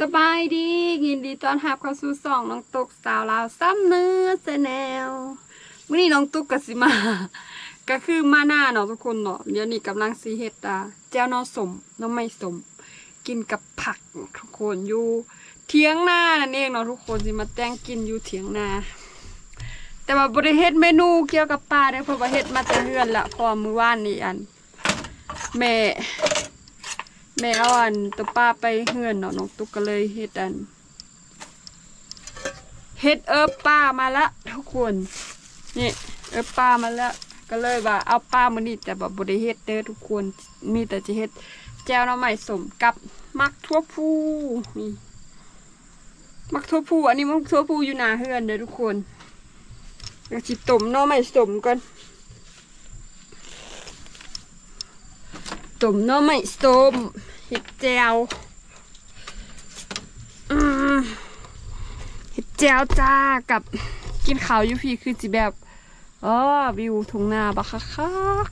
สบายดียินดีต้อนรับเข้าสู่สองน้องตุกสาวลาวซ้ำเนื้อเสแนววันนี้น้องตุกกสิมา ก็คือมาหน้าเนาะทุกคนเนาะเดี๋ยวนี้กำลังซีเฮ็ดอะแจ้วน้อสมน้องไม่สม กินกับผักทุกคนอยู่เทียงหน้านั่นเองเนาะทุกคนสิมาแต่งกินอยู่เถียงนาแต่ว่าบริเฮ็ดเมนูเกี่ยวกับปลาได้อเพราะว่าเฮ็ดมาแต่เฮือนละพอมือว่านนี้อันแม่ แม่เอาอันตัวป้าไปเฮือนเนาะน้องตุ๊กก็เลยเฮ็ดอันเฮ็ดเอิบป้ามาละทุกคนนี่เอิบป้ามาล้วก็เลยว่าเอาป้ามานี่แต่แบบบ่ได้เฮ็ดเด้อทุกคนมีแต่จะเฮ็ดแจวน้ำใหม่สมกับมักทั่วผู้นี่มักทั่วผู้อันนี้มักทั่วผู้อยู่หน้าเฮือนเด้อทุกคนเดี๋ยวสิต้มน้ำใหม่สมก่อน ต้มน้อไม่ส้มเห็ดแจวเห็ดแจวจ้ากับกินข้าวยูพีคือจีแบบอ๋อวิวทุ่งนาบักคัก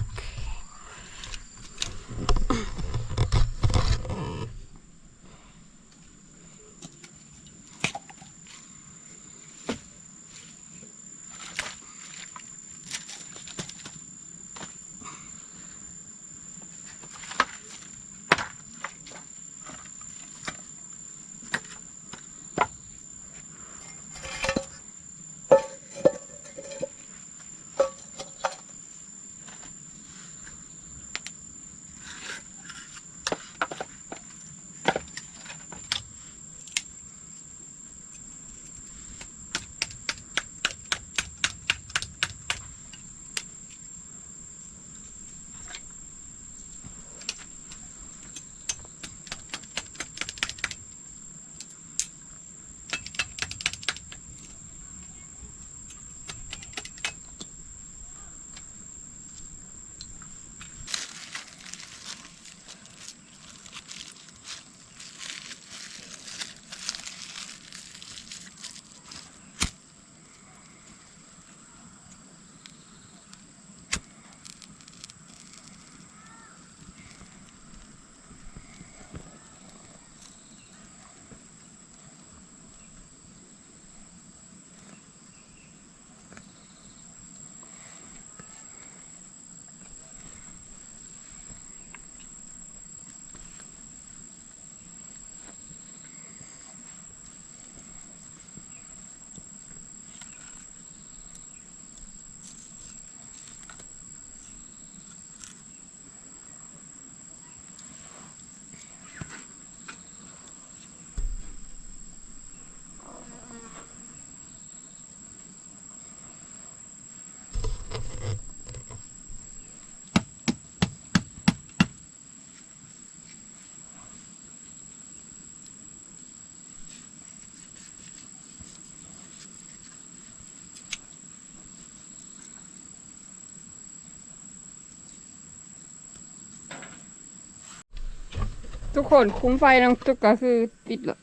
ทุกคนคุ้มไฟน้องตุ๊กก็คือติดละ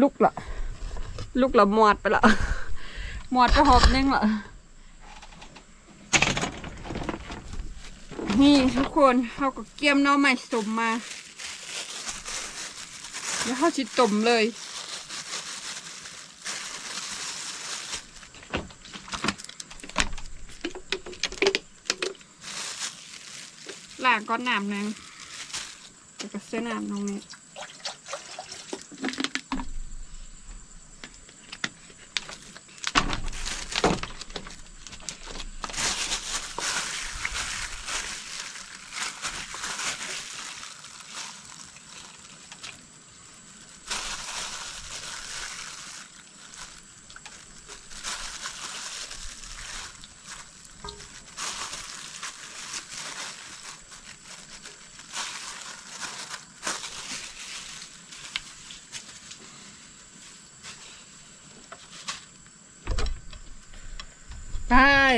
ลุกละลุกละหมอดไปละหมอดก็หอบนึงละนี่ทุกคนเขาก็เกียมน้อใหม่สมมา แล้วเขาชิต้มเลยล้างก้อนน้ำนึง แล้วก็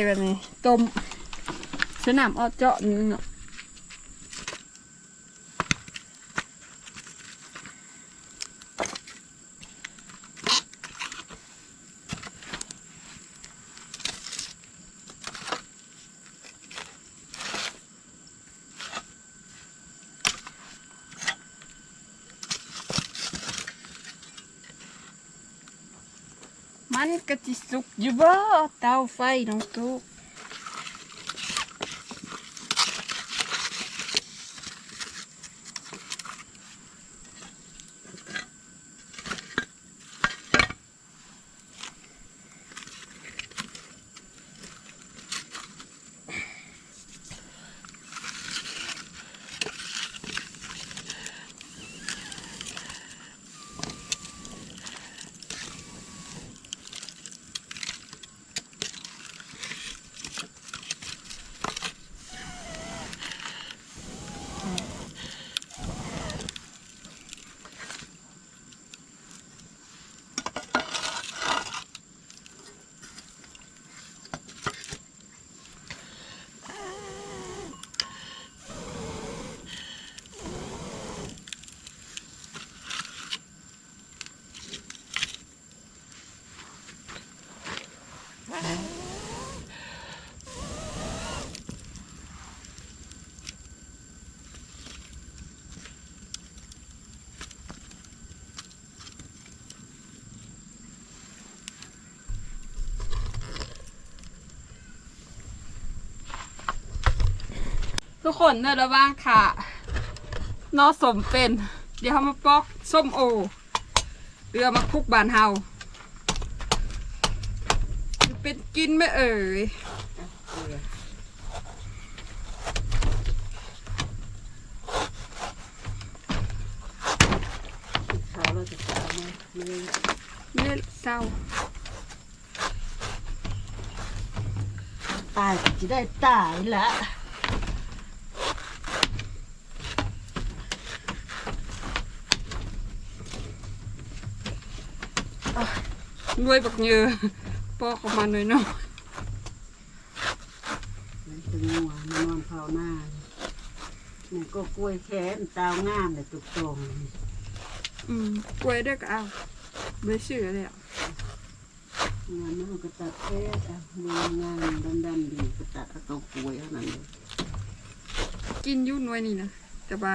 แบบนี้ต้มสนามออเจาะนึงเนาะ มันก็จิสุกอยู่บ่เตาไฟน้องตุ๊ก ทุกคนในระว่างค่ะนอสมเป็น เดี๋ยวเขามาปอกส้มโอเรือมาคุกบานเฮาเป็นกินไหมเอ่ยเขาเราจะตามมเลยไม่ได้เศร้าตายจะได้ตายละ ด้วยบักเยอปอกออกมาหน่อยเนาะมันจะงัวมันนอนเผาหน้านี่ก็กล้วยแขนตาวงามเลยตุกตรงอืมกล้วยเด้อก็เอาเบื่อชื่อเลยอะงานมันก็ตัดแค่อะมืองานดันดันๆดีก็ตัดเอาตัวกล้วยเท่านั้นเลยกินอยุ่หน่วยนี่นะแต่ว่า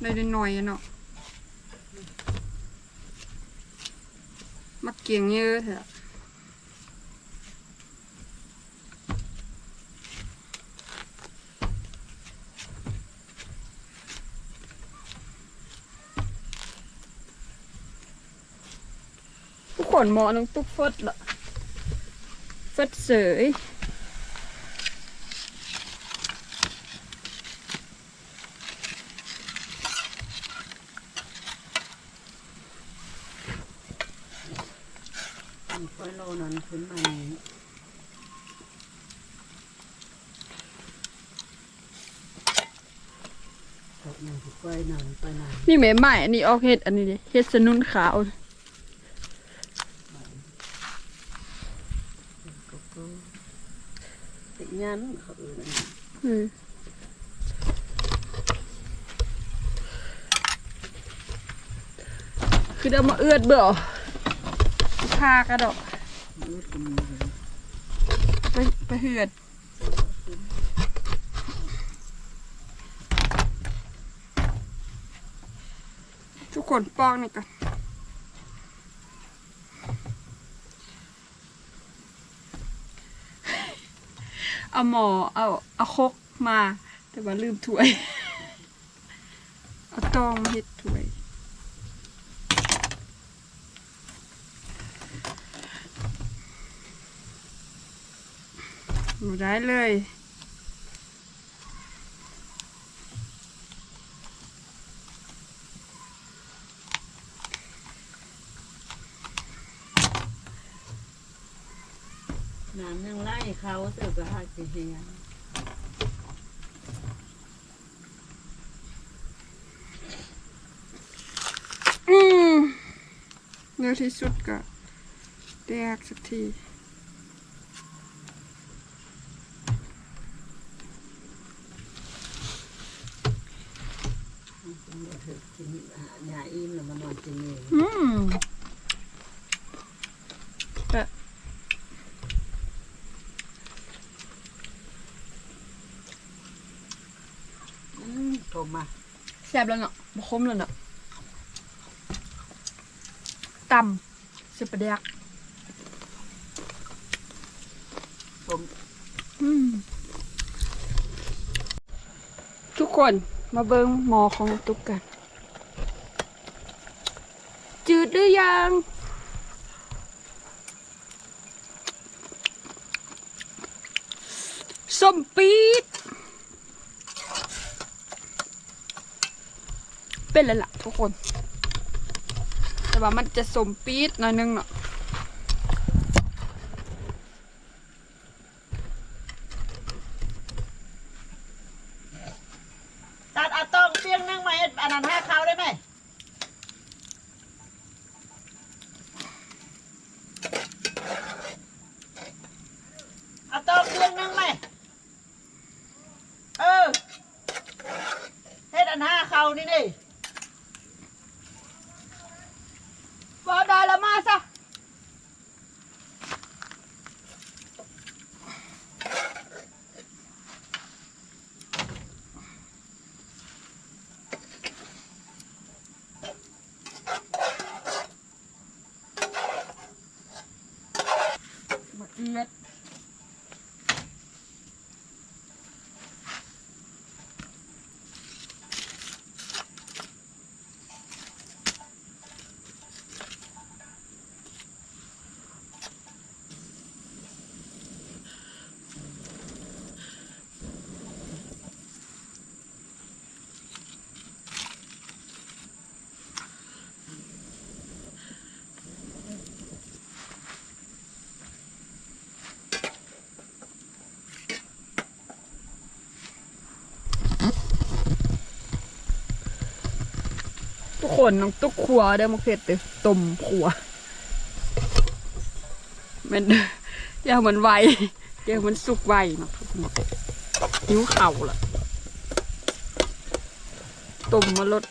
ในอยๆหน่อยๆอะเนาะมัก เกียงเยอะเถอะทุกคนหมอน้องตุ๊กฟดละฟดเสย มันค่อยโลนั้นขึ้นมานี้ตกมันกล้วยนอนไป นานนี่แม่ใหม่อันนี้ออกเห็ดอันนี้ดิเห็ดสนุนขาวก็ก็ติงานเขาเอื่นอืมคือเดี๋ยวมาเอื้อดเบื่อพากระดอกมืดก็มีเลยไปไปเหือด ทุกค นปองนี่กันเอาหมอเอาเอาคกมา แต่ว่าลืมถ้วย เอาตองเฮ็ดถ้วยได้เลย น้ำยังไล่ เขาเสือกหักเฮียอืมเร็วที่สุดก็แดกสักทีถึกกินยาอิ่ มมาแซ่บแล้วเนาะบะคมแล้วเนาะตำสิปรเดียกสมทุกคนมาเบิ้งหมอของตุ๊กกัน จืดหรือยังส้มปี๊ด เป็นแล้วล่ะทุกคน แต่ว่ามันจะสมปี๊ดหน่อยนึงเนาะ ตัดอาต้องเตียงนั่งไหมอันนั้นห้าเขาได้ไหมอาต้องเตียงนั่งไหมเออเฮ็ดอันห้าเขานี่ดิ ว่าได้แล้วมาซะ บักเอียดทุก คนน้องตุ๊กขัวเด้มะเขือเตอต้มขัวมันอยาเหมือนไวอยาเหมือนสุกไวเนาะทุกคนหิวเข่าวละต้มมาลด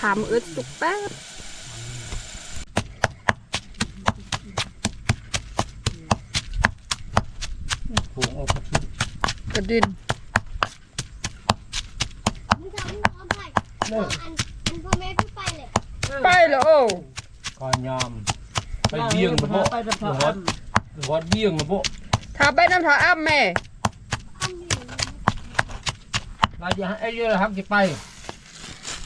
ถามอึดสุกแป๊บผูกออกกระดินมึงทำมึงเอาไปอันอันพ่อแม่พี่ไปเลยไปแล้วโอ้ก่อนยอมไปเบี้ยงมาโบไปจะพอวัดวัดเบี้ยงมาโบถ้าไปน้ำถาอ้ำแม่อันนี้เราจะให้ไอ้เรื่องฮักจะไป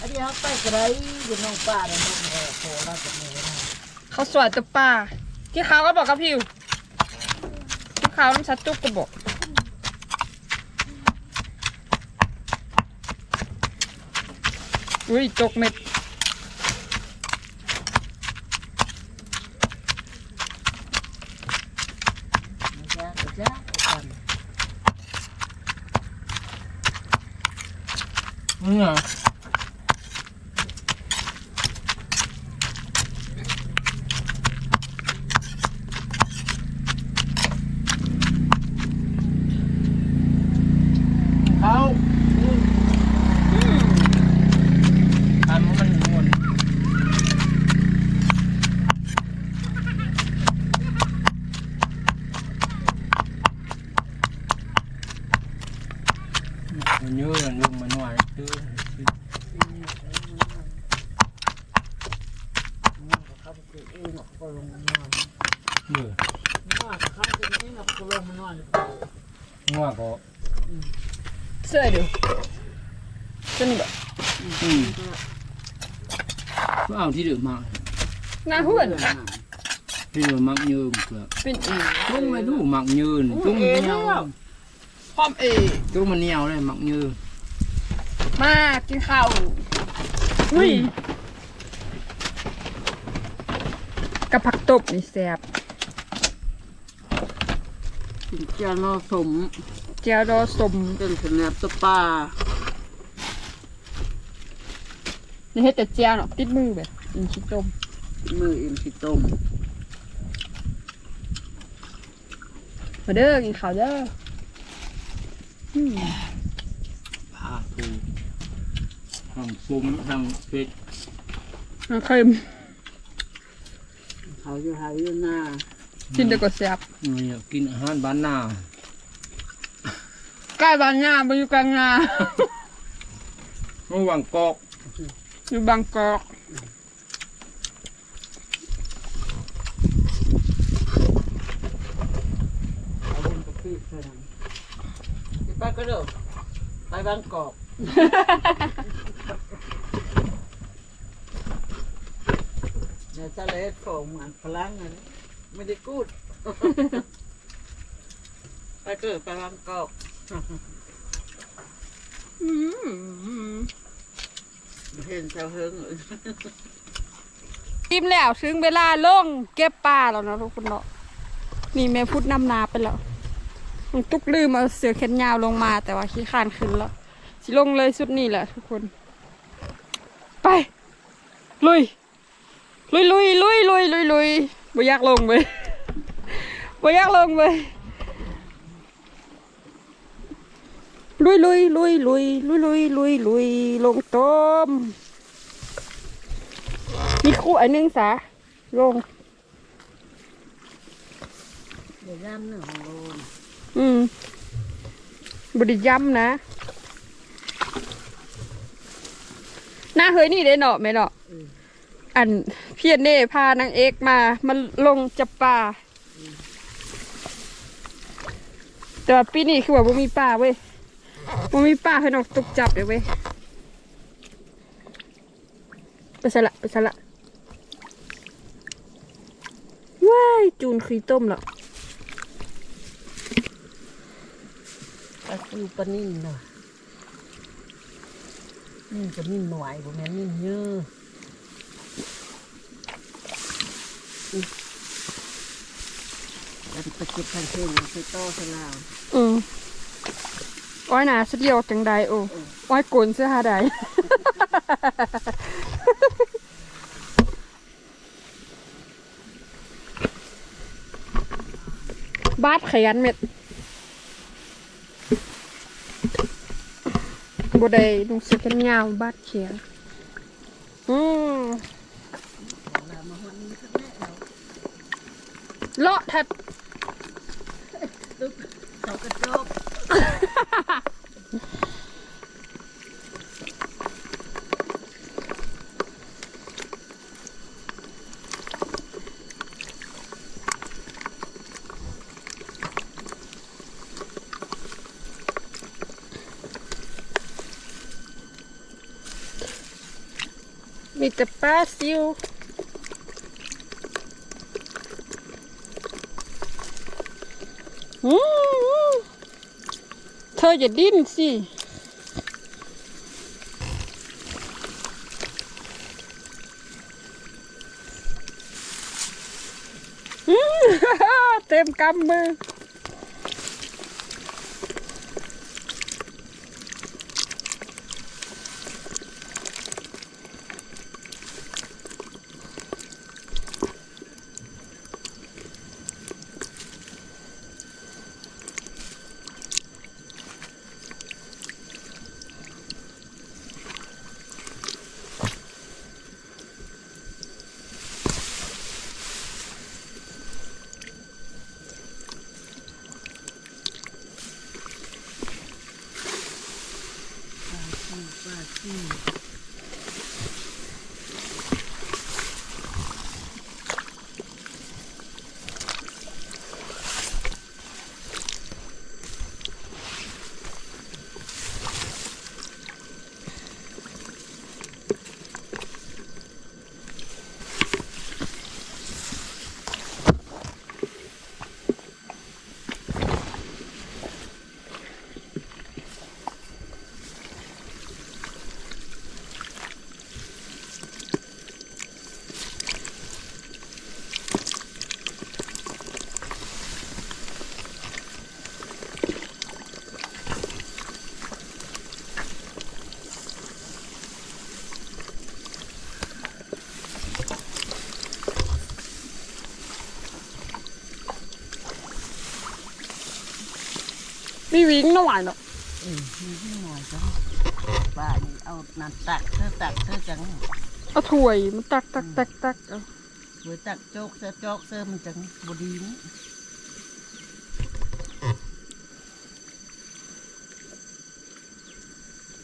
อันนี้เขาไปกระไรอยู่น้องป้าเนี่ยน้องแม่โตแล้วจะไม่ได้เขาสวยตัวป่า ที่เขาก็บอกกับพิวที่เขาน้ำชัดจุกก็บอกอุ้ยจกเม็ด จ้าจ้ากัน นี่ไงเขาทำให้มันงวนมันเยอะลุงมันหวานตื้อ เขาไปเองเขาลงมานอน เออ ว่าเขาไปเองเขาลงมานอน งัวก็ เสื้อเดูเสื้อนี่แบบ อืมก็เอา ที่เดือดมากหน้าห้วนที่เดือดมักยืมเกลือเป็นอีจุ้งไม่ดูมักยืนจุ้งมันเหนียวพร้อมเอจุ้งมันเหนียวเลยมักยืนมากินข้าวอุ้ยกับผักตบนี่แซ่บถึงจะนอสมเจียวรอสมเป็นขนาดตะป้านี่เฮ็ดแต่เจียวเนาะติดมือแบบ กินขี้ต้มมือเอ็มสิต้มมาเด้อกินข้าวเด้ออืมพาทูทางซุ้มทางเพชรน้ำเค็มเขาอยู่หาอยู่หน้ากินเดี๋ยวก็แซ่บอยากกินอาหารบ้านนาใกล้บ้านงาไปอยู่กลางนาระหว่างกอกอยู่บางกอก เอา เล่นกะปิเท่านั้นไปก็เด้อไปบางกอกเดี๋ยวจะเลสของเหมือนพลังนะไม่ได้กูด ไปเกิดไปบางกอกอืมเห็นเจ้าเฮิงเลยอิ่มแล้วถึงเวลาลงเก็บปลาแล้วเนาะทุกคนเนาะนี่แม่พูดนำนาไปแล้ว ตุกลืมเอาเสือแขนยาวลงมา แต่ว่าขี้ขานขึ้นแล้วสิลงเลยสุดนี่แหละทุกคน ไป ลุย ลุยลุยลุยลุยลุยลุยบ่อยากลงเว้ยบ่อยากลงเว้ยลุยลุยลุยลุยลุยลุยลุยลุยลงต้มมีคู่อันหนึงสาลงเดี๋ยวย่ำหนึ่งโลน อืมบไดิย้ำนะหน้าเฮ้ยนี่ได้เนาะไหมเนาะอันเพียนเน่พานางเอกมา มันลงจับปลาแต่ว่าปีนี้คือว่าบ่มีปลาเว้ยบ่มีปลาให้นกตกจับเลยเว้ยไปสละไปสละว้ายจูนคือต้มแล้ว ลาซิวปลานิ่มเนาะนิ่มจะนิ่มหน่วยบ่แม่นนิ่มเยอะแล้วไปเก็บทางเช่นไปต่อสลาวอืมอ้อยหนาสเดียวจังใดโอ้อ้อยกลนเสื้อหาใดบาดแขนเม็ด บ่ได้ดูงสุกันยาวบาดเขียงอืมเลาะทัดเขากระจก มีแต่ปลาซิวเธออย่าดิ้นสิเต็มกำมือ มีวิ่งหน่อยเนาะเออมีที่หน่อยจ้ะป้านี่เอาน้ำตักเธอตักเธอจังเอาถ้วยมันตักตักตักตักเอาไว้ตักโจกเธอโจกเธอมันจังบดีนี่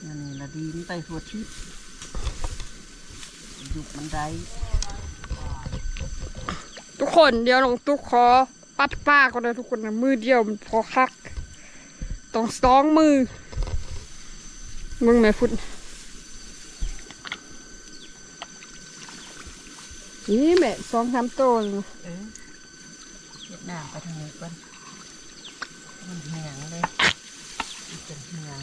อันนี้ละดีนี่ไปหัวทิพย์หยุดบันไดทุกคนเดี๋ยวน้องตุ๊กขอปัดป้าก็ได้ทุกคนนะมือเดียวมันพอคัก ต้องสองมือมึงแม่ฟุตนี่แม่สองสามโตวเลยนะเออเวียดนามไปทางนี้ก่อนมันเหนียงเลยมันเป็นเหนียง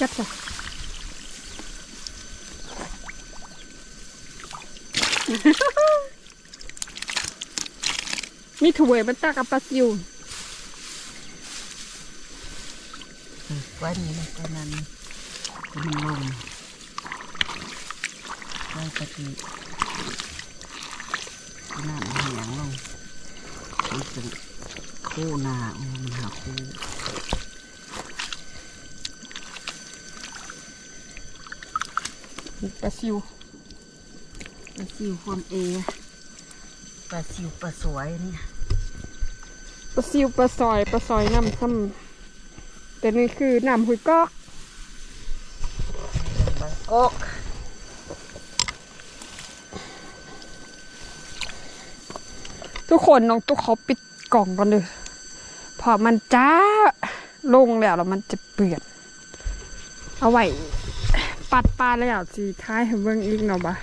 จับจ้ะ มีถ้วยมันตักกับปลาซิวเออไว้นี่นะก็นั้นมันลงไว้ตะกี้น้ำเหนียงลงมันเป็นคู่หนาโอ้มันหาคู่ปลาซิว ปลาซิวความเอปลาซิวปลาสวยเนี่ยปลาซิวปลาซอยปลาซอยน้ำซ้ำแต่นี่คือน้ำหุยกอกบางกอกทุกคนน้องตุ๊กขอปิดกล่องก่อนเลยเพอมันจ้าลงแล้วแล้วมันจะเปื่อนเอาไว้ปัดปลาแล้วสิท้ายให้เบิ่งอีกเนาะบ่ะ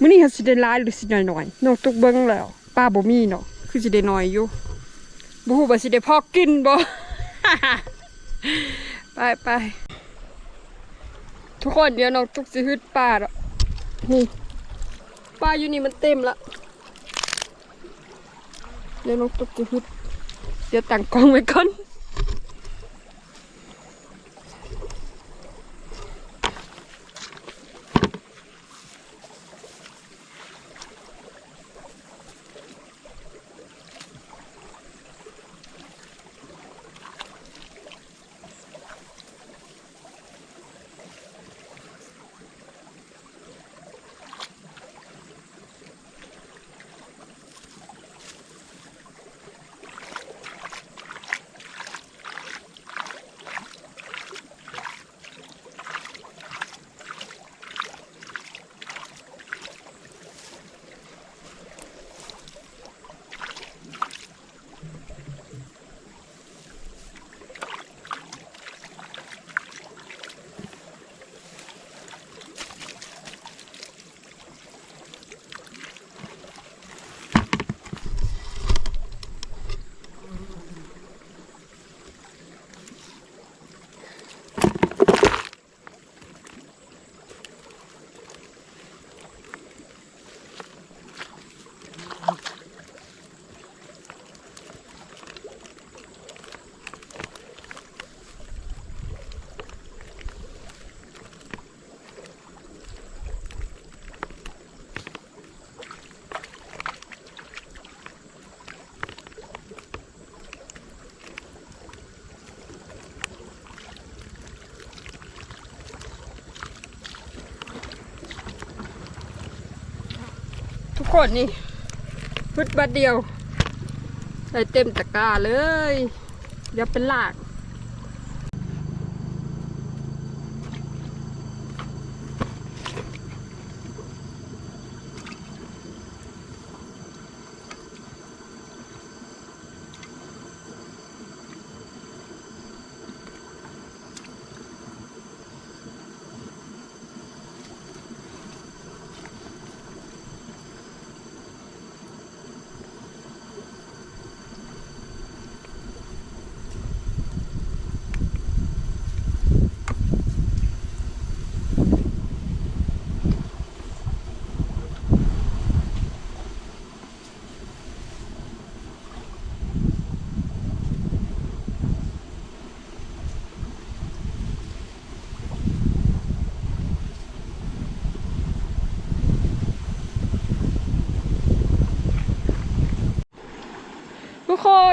มื้อนี้เขาสิได้หลายหรือสิได้น้อยนองตุ๊กเบิ่งแล้วป้าบ่มีเนาะคือสิได้น้อยอยู่บ่ฮู้ว่าสิได้พอกินบ่ไปไปทุกคนเดี๋ยวนองตุ๊กสิฮึดปลาแล้วนี่ปลาอยู่นี่มันเต็มละเดี๋ยวน้องตุ๊กจะฮึดเดี๋ยวตั้งกล้องไว้ก่อน กคนนี่พึดบัดเดียวใส่เต็มตะกร้าเลย เดี๋ยวเป็นหลาก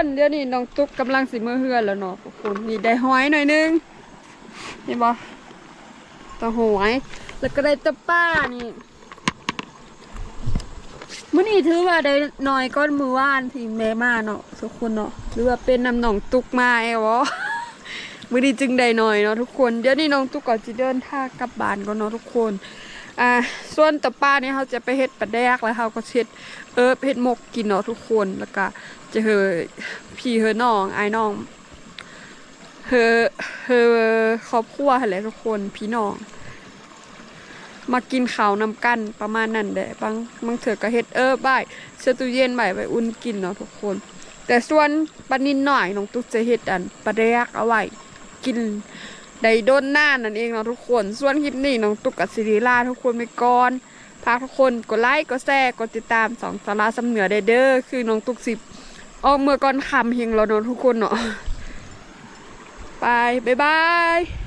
นเดี๋ยวนี้น้องตุ๊กกำลังสิมือเฮือนแล้วเนาะทุกคนนี่ได้หอยหน่อยนึงเห็นบ่ตะหอยแล้วก็ได้ตะป้านี่มื้อนี้ถือว่าได้หน้อยก้อนมือว่านที่แม่มาเนาะทุกคนเนาะหรือว่าเป็นน้ำหนองตุ๊กมาแอวะมื้อนี้จึงได้หน้อยเนาะทุกคนเดี๋ยวนี้น้องตุ๊กก็จะเดินทางกลับบ้านก่อนเนาะทุกคน อ่าส่วนตะป้านี่เขาจะไปเฮ็ดปลาแดกแล้วเขาก็เฮ็ดเออเฮ็ดหมกกินเนาะทุกคนแล้วก็จะเฮอพี่เฮอน้องไอ้น้องเฮอเฮอครอบครัวหั่นแหละทุกคนพี่น้อง มากินข้าวนำกันประมาณนั้นแหละบางบางเถือก็เฮ็ดเออบ่ายเสื้อตู้เย็นบ่ายไว้อุ่นกินเนาะทุกคน แต่ส่วนปลานินหน่อยน้องตุ๊กจะเฮ็ดอันปลาแดกเอาไว้กิน ได้โดนหน้านั่นเองเนาะทุกคน ส่วนคลิปนี้น้องตุ๊กกับซิริลาทุกคนไปก่อนพาทุกคนกดไลค์กดแชร์กดติดตามสองสาราสำเหนือได้เด้อคือน้องตุ๊กสิบออกเมื่อก่อนคำเฮงแล้วเนาะทุกคนเนาะไปบ๊ายบาย